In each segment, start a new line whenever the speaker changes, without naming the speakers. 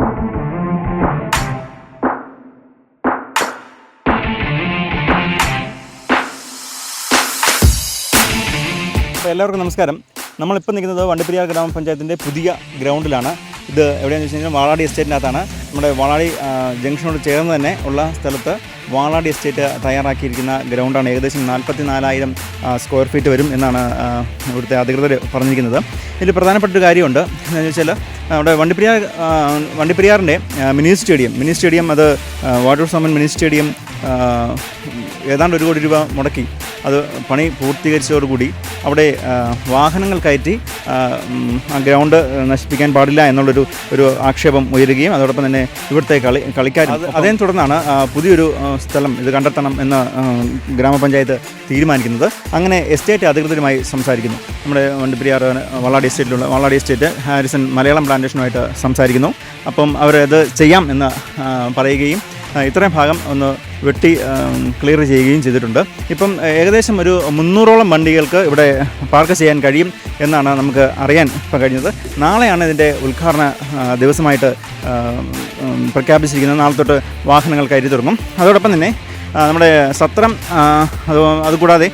അപ്പോൾ എല്ലാവർക്കും നമസ്കാരം. നമ്മളിപ്പോൾ നിൽക്കുന്നത് വണ്ടിപ്പെരിയാർ ഗ്രാമപഞ്ചായത്തിന്റെ പുതിയ ഗ്രൗണ്ടിലാണ്. ഇത് എവിടെയാണെന്ന് വെച്ച് കഴിഞ്ഞാൽ വാളാടി എസ്റ്റേറ്റിനകത്താണ്. നമ്മുടെ വാളാടി ജംഗ്ഷനോട് ചേർന്ന് തന്നെ ഉള്ള സ്ഥലത്ത് വാളാടി എസ്റ്റേറ്റ് തയ്യാറാക്കിയിരിക്കുന്ന ഗ്രൗണ്ടാണ്. ഏകദേശം നാൽപ്പത്തി നാലായിരം സ്ക്വയർ ഫീറ്റ് വരും എന്നാണ് ഇവിടുത്തെ അധികൃതർ പറഞ്ഞിരിക്കുന്നത്. ഇതിൽ പ്രധാനപ്പെട്ട ഒരു കാര്യമുണ്ട്. എന്താണെന്ന് വെച്ചാൽ നമ്മുടെ വണ്ടിപ്പെരിയാർ വണ്ടിപ്പെരിയാറിന്റെ മിനി സ്റ്റേഡിയം. മിനി സ്റ്റേഡിയം അത് വാട്ടർ സോമൻ മിനി സ്റ്റേഡിയം ഏതാണ്ട് ഒരു കോടി രൂപ മുടക്കി. അത് പണി പൂർത്തീകരിച്ചതോടുകൂടി അവിടെ വാഹനങ്ങൾ കയറ്റി ആ, ഗ്രൗണ്ട് നശിപ്പിക്കാൻ പാടില്ല എന്നുള്ളൊരു ഒരു ആക്ഷേപം ഉയരുകയും അതോടൊപ്പം തന്നെ ഇവിടുത്തെ കളി കളിക്കാർ അതേ തുടർന്നാണ് പുതിയൊരു സ്ഥലം ഇത് കണ്ടെത്തണം എന്ന് ഗ്രാമപഞ്ചായത്ത് തീരുമാനിക്കുന്നത്. അങ്ങനെ എസ്റ്റേറ്റ് അധികൃതരുമായി സംസാരിക്കുന്നു. നമ്മുടെ വണ്ടിപ്പെരിയാർ വള്ളാടി എസ്റ്റേറ്റിലുള്ള വള്ളാടി എസ്റ്റേറ്റ് ഹാരിസൺ മലയാളം പ്ലാന്റേഷനുമായിട്ട് സംസാരിക്കുന്നു. അപ്പം അവരത് ചെയ്യാം എന്ന് പറയുകയും ഇത്രയും ഭാഗം ഒന്ന് വെട്ടി ക്ലിയർ ചെയ്യുകയും ചെയ്തിട്ടുണ്ട്. ഇപ്പം ഏകദേശം ഒരു മുന്നൂറോളം വണ്ടികൾക്ക് ഇവിടെ പാർക്ക് ചെയ്യാൻ കഴിയും എന്നാണ് നമുക്ക് അറിയാൻ ഇപ്പം കഴിഞ്ഞത്. നാളെയാണ് ഇതിന്റെ ഉദ്ഘാടന ദിവസമായിട്ട് പ്രഖ്യാപിച്ചിരിക്കുന്നത്. നാളെ തൊട്ട് വാഹനങ്ങൾ കയറി തുടങ്ങും. അതോടൊപ്പം തന്നെ നമ്മുടെ സത്രം അതുകൂടാതെ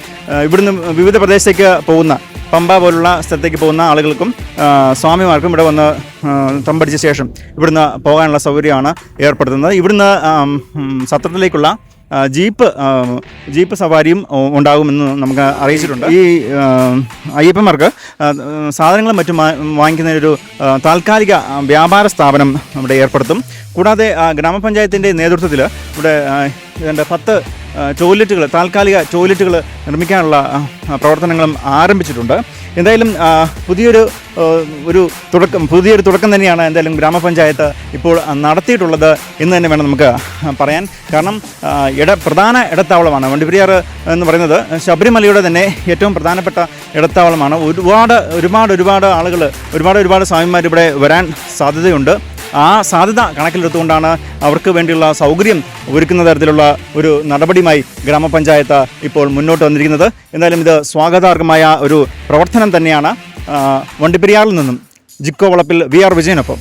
ഇവിടുന്ന് വിവിധ പ്രദേശത്തേക്ക് പോകുന്ന പമ്പ പോലുള്ള സ്ഥലത്തേക്ക് പോകുന്ന ആളുകൾക്കും സ്വാമിമാർക്കും ഇവിടെ വന്ന് തമ്പടിച്ച ശേഷം ഇവിടുന്ന് പോകാനുള്ള സൗകര്യമാണ് ഏർപ്പെടുത്തുന്നത്. ഇവിടുന്ന് സത്രത്തിലേക്കുള്ള ജീപ്പ് ജീപ്പ് സവാരിയും ഉണ്ടാകുമെന്ന് നമുക്ക് അറിയിച്ചിട്ടുണ്ട്. ഈ അയ്യപ്പന്മാർക്ക് സാധനങ്ങളും മറ്റും വാങ്ങിക്കുന്നതിനൊരു താൽക്കാലിക വ്യാപാര സ്ഥാപനം ഇവിടെ ഏർപ്പെടുത്തും. കൂടാതെ ഗ്രാമപഞ്ചായത്തിന്റെ നേതൃത്വത്തിൽ ഇവിടെ ഇതിന്റെ പത്ത് ടോയ്ലറ്റുകൾ താൽക്കാലിക ടോയ്ലറ്റുകൾ നിർമ്മിക്കാനുള്ള പ്രവർത്തനങ്ങളും ആരംഭിച്ചിട്ടുണ്ട്. എന്തായാലും പുതിയൊരു ഒരു തുടക്കം പുതിയൊരു തുടക്കം തന്നെയാണ് എന്തായാലും ഗ്രാമപഞ്ചായത്ത് ഇപ്പോൾ നടത്തിയിട്ടുള്ളത് എന്ന് തന്നെ വേണം നമുക്ക് പറയാൻ. കാരണം ഇട പ്രധാന ഇടത്താവളമാണ്. വണ്ടിപ്പെരിയാർ എന്ന് പറയുന്നത് ശബരിമലയുടെ തന്നെ ഏറ്റവും പ്രധാനപ്പെട്ട ഇടത്താവളമാണ്. ഒരുപാട് ഒരുപാട് ഒരുപാട് ആളുകൾ ഒരുപാട് ഒരുപാട് സ്വാമിമാർ ഇവിടെ വരാൻ സാധ്യതയുണ്ട്. ആ സാധ്യത കണക്കിലെടുത്തുകൊണ്ടാണ് അവർക്ക് വേണ്ടിയുള്ള സൗകര്യം ഒരുക്കുന്ന തരത്തിലുള്ള ഒരു നടപടിയുമായി ഗ്രാമപഞ്ചായത്ത് ഇപ്പോൾ മുന്നോട്ട് വന്നിരിക്കുന്നത്. എന്തായാലും ഇത് സ്വാഗതാർഹമായ ഒരു പ്രവർത്തനം തന്നെയാണ്. വണ്ടിപ്പെരിയാറിൽ നിന്നും ജിക്കോ വളപ്പിൽ വി ആർ വിജയനൊപ്പം.